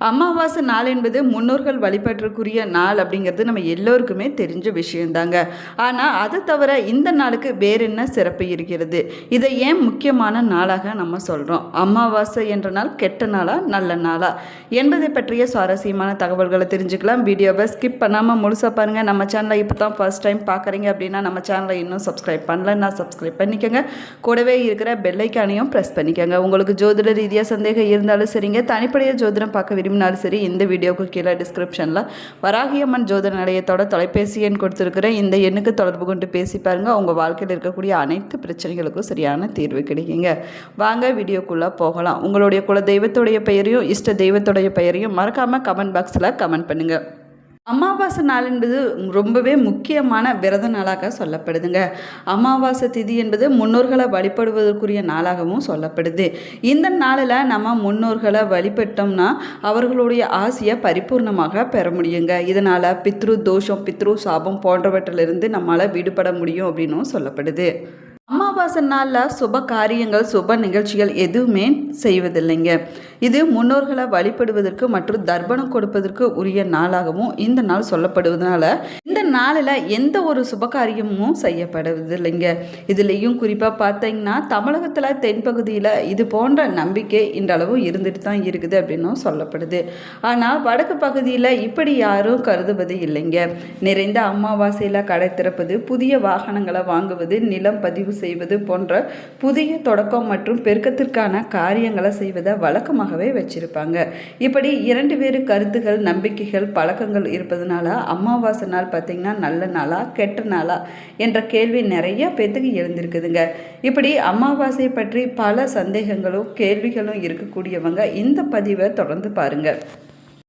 அமாவாசை நாள் என்பது முன்னோர்கள் வழிபட்டுக்குரிய நாள் அப்படிங்கிறது நம்ம எல்லோருக்குமே தெரிஞ்ச விஷயந்தாங்க ஆனால் அதை தவிர இந்த நாளுக்கு வேற என்ன சிறப்பு இருக்கிறது? இதை ஏன் முக்கியமான நாளாக நம்ம சொல்கிறோம் அமாவாசை என்ற நாள் கெட்ட நாளா நல்ல நாளா? என்பதை பற்றிய சுவாரஸ்யமான தகவல்களை தெரிஞ்சுக்கலாம். வீடியோவை ஸ்கிப் பண்ணாமல் முழுசாக பாருங்கள் நம்ம சேனலை இப்போ தான் ஃபர்ஸ்ட் டைம் பார்க்குறீங்க அப்படின்னா நம்ம சேனலை இன்னும் சப்ஸ்கிரைப் பண்ணலன்னா சப்ஸ்கிரைப் பண்ணிக்கோங்க. கூடவே இருக்கிற பெல்லைக்கானையும் ப்ரெஸ் பண்ணிக்கோங்க. உங்களுக்கு ஜோதிட ரீதியாக சந்தேகம் இருந்தாலும் சரிங்க. தனிப்படையாக ஜோதிடம் பார்க்க விரும்பினாலும் சரி இந்த வீடியோவுக்கு கீழே டிஸ்கிரிப்ஷனில் வராகியம்மன் ஜோதிட நிலையத்தோட தொலைபேசி எண் கொடுத்துருக்குறேன். இந்த எண்ணுக்கு தொடர்பு கொண்டு பேசி பாருங்கள் உங்கள் வாழ்க்கையில் இருக்கக்கூடிய அனைத்து பிரச்சனைகளுக்கும் சரியான தீர்வு கிடைக்குங்க. வாங்க வீடியோக்குள்ளே போகலாம். உங்களுடைய குல தெய்வத்துடைய பெயரையும் இஷ்ட தெய்வத்துடைய பெயரையும் மறக்காமல் கமெண்ட் பாக்ஸில் கமெண்ட் பண்ணுங்கள் அமாவாசை நாள் என்பது ரொம்பவே முக்கியமான விரத நாளாக சொல்லப்படுதுங்க. அமாவாசை திதி என்பது முன்னோர்களை வழிபடுவதற்குரிய நாளாகவும் சொல்லப்படுது. இந்த நாளில் நம்ம முன்னோர்களை வழிபட்டோம்னா அவர்களுடைய ஆசையை பரிபூர்ணமாக பெற முடியுங்க. இதனால் பித்ரு தோஷம் பித்ரு சாபம் போன்றவற்றிலிருந்து நம்மளால் விடுபட முடியும் அப்படின்னும் சொல்லப்படுது. அமாவாசை நாளில் சுப காரியங்கள் சுப நிகழ்ச்சிகள் எதுவுமே செய்வதில்லைங்க. இது முன்னோர்களை வழிபடுவதற்கு மற்றும் தர்ப்பணம் கொடுப்பதற்கு உரிய நாளாகவும் இந்த நாள் சொல்லப்படுவதனால இந்த நாளில் எந்த ஒரு சுப காரியமும் செய்யப்படுவதில்லைங்க. இதுலேயும் குறிப்பாக பார்த்தீங்கன்னா தமிழகத்தில் தென்பகுதியில் இது போன்ற நம்பிக்கை இன்றளவும் இருந்துட்டு தான் இருக்குது அப்படின்னும் சொல்லப்படுது. ஆனால் வடக்கு பகுதியில் இப்படி யாரும் கருதுவது இல்லைங்க. நிறைந்த அமாவாசையில் கடை திறப்பது புதிய வாகனங்களை வாங்குவது நிலம் பதிவு செய்வது போன்ற புதிய தொடக்கம் மற்றும் பெருக்கத்திற்கான காரியங்களை செய்வதை வழக்கமாகவே வச்சிருப்பாங்க. இப்படி இரண்டு வேறு கருத்துகள் நம்பிக்கைகள் பழக்கங்கள் இருப்பதனால அமாவாசை நாள் பார்த்திங்கன்னா நல்ல நாளா கெட்ட நாளா என்ற கேள்வி நிறைய பேத்துக்கு எழுந்திருக்குதுங்க. இப்படி அமாவாசை பற்றி பல சந்தேகங்களும் கேள்விகளும் இருக்கக்கூடியவங்க இந்த பதிவை தொடர்ந்து பாருங்கள்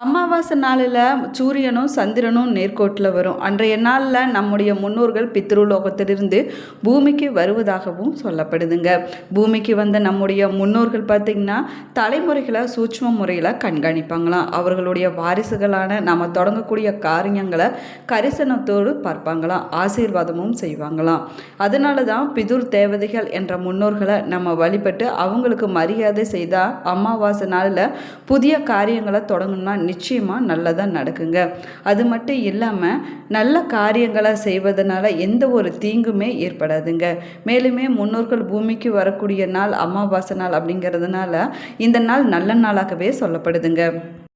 அமாவாசை நாளில் சூரியனும் சந்திரனும் நேர்கோட்டில் வரும். அன்றைய நாளில் நம்முடைய முன்னோர்கள் பித்ருலோகத்திலிருந்து பூமிக்கு வருவதாகவும் சொல்லப்படுதுங்க. பூமிக்கு வந்த நம்முடைய முன்னோர்கள் பார்த்திங்கன்னா தலைமுறைகளை சூட்சம முறையில் கண்காணிப்பாங்களாம் அவர்களுடைய வாரிசுகளான நம்ம தொடங்கக்கூடிய காரியங்களை கரிசனத்தோடு பார்ப்பாங்களாம் ஆசீர்வாதமும் செய்வாங்களாம் அதனால தான் பிதுர் தேவதைகள் என்ற முன்னோர்களை நம்ம வழிபட்டு அவங்களுக்கு மரியாதை செய்தால் அமாவாசை நாளில் புதிய காரியங்களை தொடங்கணும்னா நிச்சயமாக நல்லதாக நடக்குங்க. அது மட்டும் இல்லாமல் நல்ல காரியங்களை செய்வதனால எந்த ஒரு தீங்குமே ஏற்படாதுங்க. மேலுமே முன்னோர்கள் பூமிக்கு வரக்கூடிய நாள் அமாவாசை நாள் அப்படிங்கிறதுனால இந்த நாள் நல்ல நாளாகவே சொல்லப்படுதுங்க.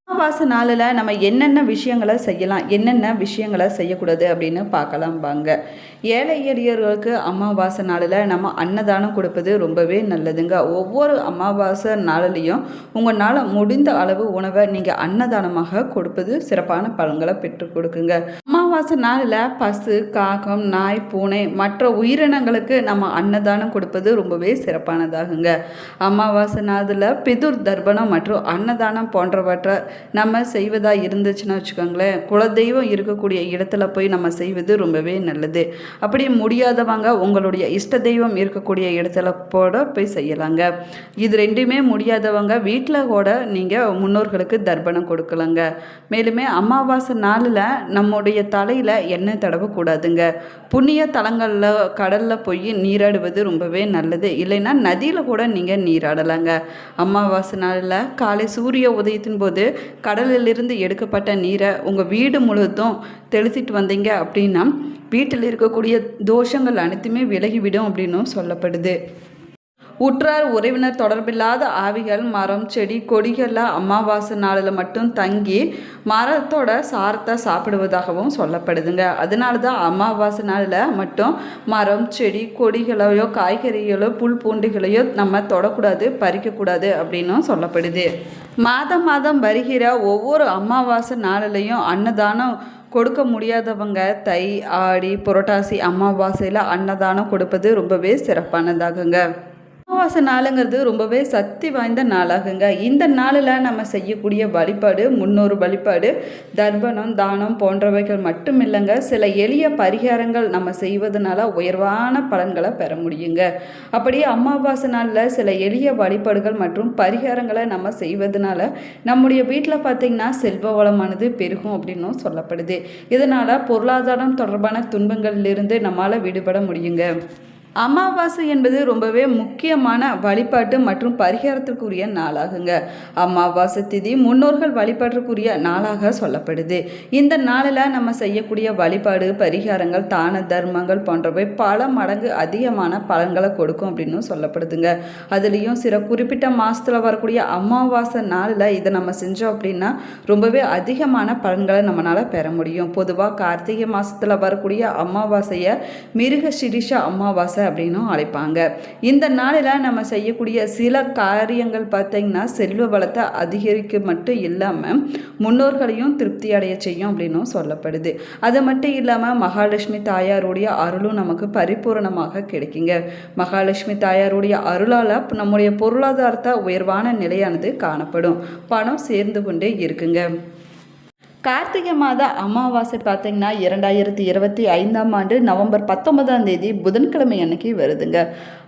அமாவாசை நாளில் நம்ம என்னென்ன விஷயங்களை செய்யலாம் என்னென்ன விஷயங்களை செய்யக்கூடாது அப்படின்னு பார்க்கலாம் வாங்க. ஏழை எளியர்களுக்கு அமாவாசை நாளில் நம்ம அன்னதானம் கொடுப்பது ரொம்பவே நல்லதுங்க. ஒவ்வொரு அமாவாசை நாளிலையும் உங்களால் முடிந்த அளவு உணவை நீங்கள் அன்னதானமாக கொடுப்பது சிறப்பான பலன்களை பெற்றுக் கொடுக்குங்க. அமாவாசை நாளில் பசு காகம் நாய் பூனை மற்ற உயிரினங்களுக்கு நம்ம அன்னதானம் கொடுப்பது ரொம்பவே சிறப்பானதாகுங்க. அமாவாசை நாளில் பிதுர் தர்ப்பணம் மற்றும் அன்னதானம் போன்றவற்றை நம்ம செய்வதாக இருந்துச்சுன்னா வச்சுக்கோங்களேன் குலதெய்வம் இருக்கக்கூடிய இடத்துல போய் நம்ம செய்வது ரொம்பவே நல்லது. அப்படி முடியாதவங்க உங்களுடைய இஷ்ட தெய்வம் இருக்கக்கூடிய இடத்துல போட போய் செய்யலாங்க. இது ரெண்டுமே முடியாதவங்க வீட்டில் கூட நீங்கள் முன்னோர்களுக்கு தர்ப்பணம் கொடுக்கலாங்க. மேலுமே அமாவாசை நாளில் நம்முடைய தலையில் எண்ணெய் தடவக்கூடாதுங்க. புண்ணிய தலங்களில் கடலில் போய் நீராடுவது ரொம்பவே நல்லது. இல்லைன்னா நதியில் கூட நீங்கள் நீராடலாங்க. அமாவாசை நாளில் காலை சூரிய உதயத்தின் போது கடலிலிருந்து எடுக்கப்பட்ட நீரை உங்கள் வீடு முழுவதும் தெளிச்சிட்டு வந்தீங்க அப்படின்னா வீட்டில் இருக்கக்கூடிய தோஷங்கள் அனைத்துமே விலகிவிடும் அப்படின்னும் சொல்லப்படுது. உற்றார் உறவினர் தொடர்பில்லாத ஆவிகள் மரம் செடி கொடிகளில் அமாவாசை நாளில் மட்டும் தங்கி மரத்தோட சாரத்தை சாப்பிடுவதாகவும் சொல்லப்படுதுங்க. அதனால தான் அமாவாசை நாளில் மட்டும் மரம் செடி கொடிகளையோ காய்கறிகளோ புல் பூண்டுகளையோ நம்ம தொடக்கூடாது பறிக்கக்கூடாது அப்படின்னும் சொல்லப்படுது. மாதம் மாதம் வருகிற ஒவ்வொரு அமாவாசை நாளிலையும் அன்னதானம் கொடுக்க முடியாதவங்க தை ஆடி புரட்டாசி அமாவாசையில் அன்னதானம் கொடுப்பது ரொம்பவே சிறப்பானதாகுங்க. அமாவாசை நாளுங்கிறது ரொம்பவே சக்தி வாய்ந்த நாளாகுங்க. இந்த நாளில் நம்ம செய்யக்கூடிய வழிபாடு முன்னோரு வழிபாடு தர்ப்பணம் தானம் போன்றவைகள் மட்டும் இல்லைங்க சில எளிய பரிகாரங்கள் நம்ம செய்வதனால உயர்வான பலன்களை பெற முடியுங்க. அப்படியே அமாவாசை நாளில் சில எளிய வழிபாடுகள் மற்றும் பரிகாரங்களை நம்ம செய்வதனால நம்முடைய வீட்டில் பார்த்திங்கன்னா செல்வ வளமானது பெருகும் அப்படின்னும் சொல்லப்படுது. இதனால் பொருளாதாரம் தொடர்பான துன்பங்களிலிருந்து நம்மளால் விடுபட முடியுங்க. அமாவாசை என்பது ரொம்பவே முக்கியமான வழிபாட்டு மற்றும் பரிகாரத்திற்குரிய நாளாகுங்க. அமாவாசை திதி முன்னோர்கள் வழிபாட்டிற்குரிய நாளாக சொல்லப்படுது. இந்த நாளில் நம்ம செய்யக்கூடிய வழிபாடு பரிகாரங்கள் தான தர்மங்கள் போன்றவை பல மடங்கு அதிகமான பலன்களை கொடுக்கும் அப்படின்னு சொல்லப்படுதுங்க. அதுலேயும் சில குறிப்பிட்ட மாதத்தில் வரக்கூடிய அமாவாசை நாளில் இதை நம்ம செஞ்சோம் அப்படின்னா ரொம்பவே அதிகமான பலன்களை நம்மளால் பெற முடியும். பொதுவாக கார்த்திகை மாதத்தில் வரக்கூடிய அமாவாசையை மிருக சிரிஷ அமாவாசை அப்படின்னும் அழைப்பாங்க. இந்த நாளில் நம்ம செய்யக்கூடிய சில காரியங்கள் பார்த்திங்கன்னா செல்வ வளத்தை அதிகரிக்க மட்டும் இல்லாமல் முன்னோர்களையும் திருப்தி அடைய செய்யும் அப்படின்னும் சொல்லப்படுது. அது மட்டும் இல்லாமல் மகாலட்சுமி தாயாருடைய அருளும் நமக்கு பரிபூரணமாக கிடைக்குங்க. மகாலட்சுமி தாயாருடைய அருளால் நம்முடைய பொருளாதாரத்தை உயர்வான நிலையானது காணப்படும். பணம் சேர்ந்து கொண்டே இருக்குங்க. கார்த்திகை மாத அமாவாசை பார்த்தீங்கன்னா இரண்டாயிரத்தி இருபத்தி ஐந்தாம் ஆண்டு நவம்பர் பத்தொன்பதாம் தேதி புதன்கிழமை அன்னைக்கு வருதுங்க.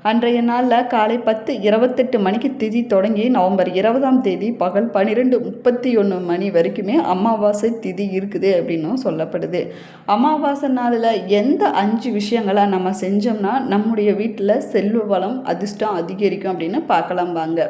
அன்றைய நாளில் காலை பத்து இருபத்தெட்டு மணிக்கு திதி தொடங்கி நவம்பர் இருபதாம் தேதி பகல் பன்னிரெண்டு முப்பத்தி ஒன்று மணி வரைக்குமே அமாவாசை திதி இருக்குது அப்படின்னும் சொல்லப்படுது. அமாவாசை நாளில் எந்த அஞ்சு விஷயங்களை நம்ம செஞ்சோம்னா நம்முடைய வீட்டில் செல்வ வளம் அதிர்ஷ்டம் அதிகரிக்கும் அப்படின்னு பார்க்கலாம் வாங்க.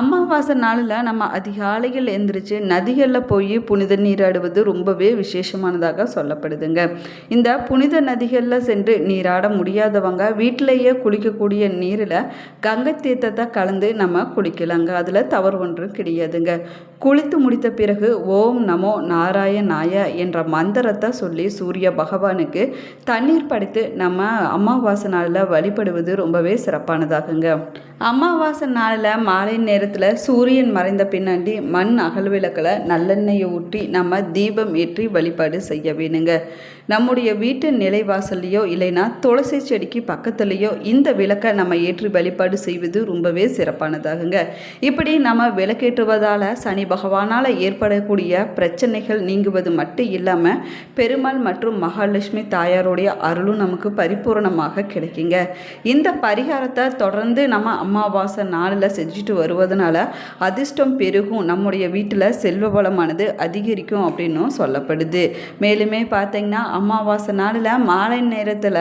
அமாவாசை நாளில் நம்ம அதிகாலையில் எந்திரிச்சு நதிகளில் போய் புனித நீராடுவது ரொம்பவே விசேஷமானதாக சொல்லப்படுதுங்க. இந்த புனித நதிகளில் சென்று நீராட முடியாதவங்க வீட்டிலேயே குளிக்கக்கூடிய நீரில் கங்கை தீர்த்தத்தை கலந்து நம்ம குளிக்கலாங்க அதில் தவறு ஒன்றும் கிடையாதுங்க. குளித்து முடித்த பிறகு ஓம் நமோ நாராயணாய என்ற மந்திரத்தை சொல்லி சூரிய பகவானுக்கு தண்ணீர் படைத்து நம்ம அமாவாசை நாளில் வழிபடுவது ரொம்பவே சிறப்பானதாகுங்க. அமாவாசை நாளில் மாலை நேரத்தில் சூரியன் மறைந்த பின்னாடி மண் அகல் விளக்கில் நல்லெண்ணெயை ஊற்றி நம்ம தீபம் ஏற்றி வழிபாடு செய்ய வேணுங்க. நம்முடைய வீட்டு நிலைவாசல்லையோ இல்லைன்னா துளசி செடிக்கு பக்கத்துலேயோ இந்த விளக்கை நம்ம ஏற்றி வழிபாடு செய்வது ரொம்பவே சிறப்பானதாகுங்க. இப்படி நம்ம விளக்கேற்றுவதால் சனி பகவானால் ஏற்படக்கூடிய பிரச்சனைகள் நீங்குவது மட்டும் இல்லாமல் பெருமாள் மற்றும் மகாலட்சுமி தாயாருடைய அருளும் நமக்கு பரிபூரணமாக கிடைக்குங்க. இந்த பரிகாரத்தை தொடர்ந்து நம்ம அமாவாசை நாளில் செஞ்சுட்டு வருவதனால அதிர்ஷ்டம் பெருகும். நம்முடைய வீட்டில் செல்வ வளமானது அதிகரிக்கும் அப்படின்னும் சொல்லப்படுது. மேலுமே பார்த்தீங்கன்னா அமாவாசை நாளில் மாலை நேரத்தில்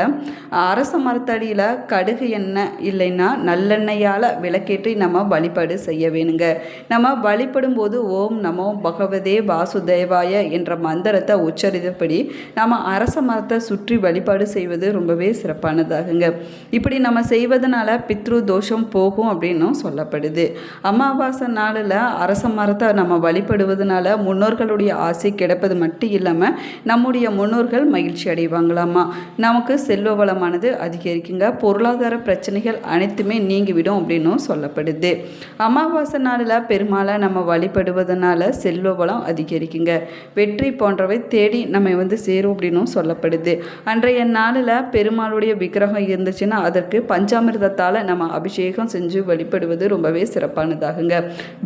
அரச மரத்தடியில் கடுகு எண்ணெய் இல்லைன்னா நல்லெண்ணெயால் விளக்கேற்றி நம்ம வழிபாடு செய்ய வேணுங்க. நம்ம வழிபடும் போது ஓம் நமோ பகவதே வாசுதேவாய என்ற மந்திரத்தை உச்சரித்தபடி நம்ம அரச மரத்தை சுற்றி வழிபாடு செய்வது ரொம்பவே சிறப்பானதாகுங்க. இப்படி நம்ம செய்வதனால பித்ரு தோஷம் போகும் அப்படின்னும் சொல்லப்படுது. அமாவாசை நாளில் அரச மரத்தை நம்ம வழிபடுவதனால முன்னோர்களுடைய ஆசை கிடைப்பது மட்டும் இல்லாமல் நம்முடைய முன்னோர்கள் மகிழ்ச்சி அடைவாங்களாமா? நமக்கு செல்வ வளமானது அதிகரிக்குங்க. பொருளாதார பிரச்சனைகள் அனைத்துமே நீங்கிவிடும் அப்படின்னும் சொல்லப்படுது. அமாவாசை நாளில் பெருமாளை நம்ம வழிபடுவதனால செல்வ வளம் அதிகரிக்குங்க. வெற்றி போன்றவை தேடி நம்ம வந்து சேரும் அப்படின்னும் சொல்லப்படுது. அன்றைய நாளில் பெருமாளுடைய விக்கிரகம் இருந்துச்சுன்னா அதற்கு பஞ்சாமிர்தத்தால் நம்ம அபிஷேகம் செஞ்சு வழிபடுவது ரொம்பவே சிறப்பானதாகுங்க.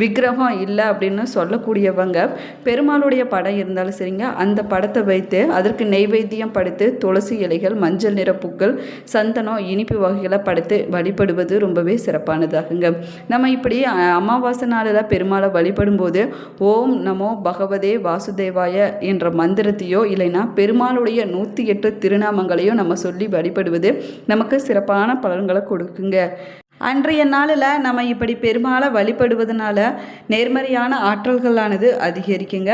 விக்கிரகம் இல்லை அப்படின்னு சொல்லக்கூடியவங்க பெருமாளுடைய படம் இருந்தாலும் சரிங்க அந்த படத்தை வைத்து அதற்கு நெய்வேத்தியம் படுத்து துளசி இலைகள் மஞ்சள் நிற பூக்கள் சந்தனம் இனிப்பு வகைகளை படுத்து வழிபடுவது ரொம்பவே சிறப்பானதாகுங்க. நம்ம இப்படி அமாவாசை நாளில் பெருமாளை வழிபடும்போது ஓம் நமோ பகவதே வாசுதேவாய என்ற மந்திரத்தையோ இல்லைன்னா பெருமாளுடைய நூற்றி எட்டு திருநாமங்களையோ நம்ம சொல்லி வழிபடுவது நமக்கு சிறப்பான பலன்களை கொடுக்குங்க. அன்றைய நாளில் நம்ம இப்படி பெருமாளை வழிபடுவதனால நேர்மறையான ஆற்றல்களானது அதிகரிக்குங்க.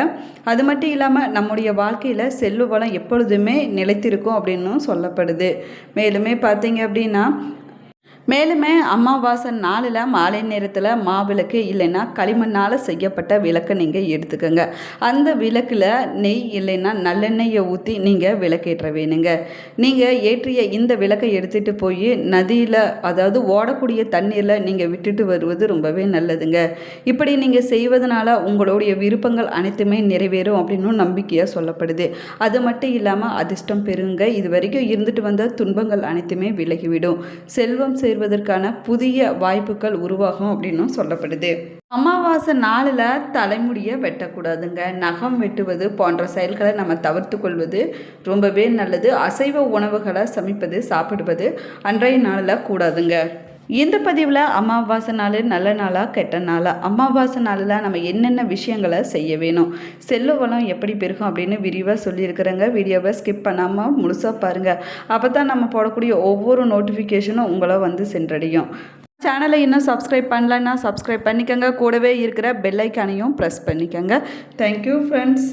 அது மட்டும் இல்லாமல் நம்முடைய வாழ்க்கையில் செல்வ வளம் எப்பொழுதுமே நிலைத்திருக்கும் அப்படின்னும் சொல்லப்படுது. மேலுமே பார்த்தீங்க அப்படின்னா மேலுமே அமாவாசை நாளில் மாலை நேரத்தில் மாவிளக்கு இல்லைன்னா களிமண்ணால் செய்யப்பட்ட விளக்கை நீங்கள் எடுத்துக்கோங்க. அந்த விளக்கில் நெய் இல்லைன்னா நல்லெண்ணெயை ஊற்றி நீங்கள் விளக்கேற்ற வேணுங்க. நீங்கள் ஏற்றிய இந்த விளக்கை எடுத்துகிட்டு போய் நதியில் அதாவது ஓடக்கூடிய தண்ணீரில் நீங்கள் விட்டுட்டு வருவது ரொம்பவே நல்லதுங்க. இப்படி நீங்கள் செய்வதனால உங்களுடைய விருப்பங்கள் அனைத்துமே நிறைவேறும் அப்படின்னு நம்பிக்கையாக சொல்லப்படுது. அது மட்டும் இல்லாமல் அதிர்ஷ்டம் பெறுங்க. இது வரைக்கும் இருந்துட்டு வந்த துன்பங்கள் அனைத்துமே விலகிவிடும். செல்வம் சேர்வதற்கான புதிய வாய்ப்புகள் உருவாகும் அப்படின்னும் சொல்லப்படுது. அமாவாசை நாளில் தலைமுடியை வெட்டக்கூடாதுங்க. நகம் வெட்டுவது போன்ற செயல்களை நம்ம தவிர்த்து கொள்வது ரொம்பவே நல்லது. அசைவ உணவுகளை சமைப்பது சாப்பிடுவது அன்றைய நாளில் கூடாதுங்க. இந்த பதிவில் அமாவாசை நாள் நல்ல நாளாக கெட்ட நாளாக அமாவாசை நாளில் நம்ம என்னென்ன விஷயங்களை செய்ய வேணும் செல்ல வளம் எப்படி பெருகும் அப்படின்னு விரிவாக சொல்லியிருக்கிறேங்க. வீடியோவை ஸ்கிப் பண்ணாமல் முழுசாக பாருங்கள் அப்போ தான் நம்ம போடக்கூடிய ஒவ்வொரு நோட்டிஃபிகேஷனும் உங்களை வந்து சென்றடையும். சேனலை இன்னும் சப்ஸ்கிரைப் பண்ணலன்னா சப்ஸ்கிரைப் பண்ணிக்கோங்க. கூடவே இருக்கிற பெல்லைக்கானையும் ப்ரெஸ் பண்ணிக்கோங்க. Thank you friends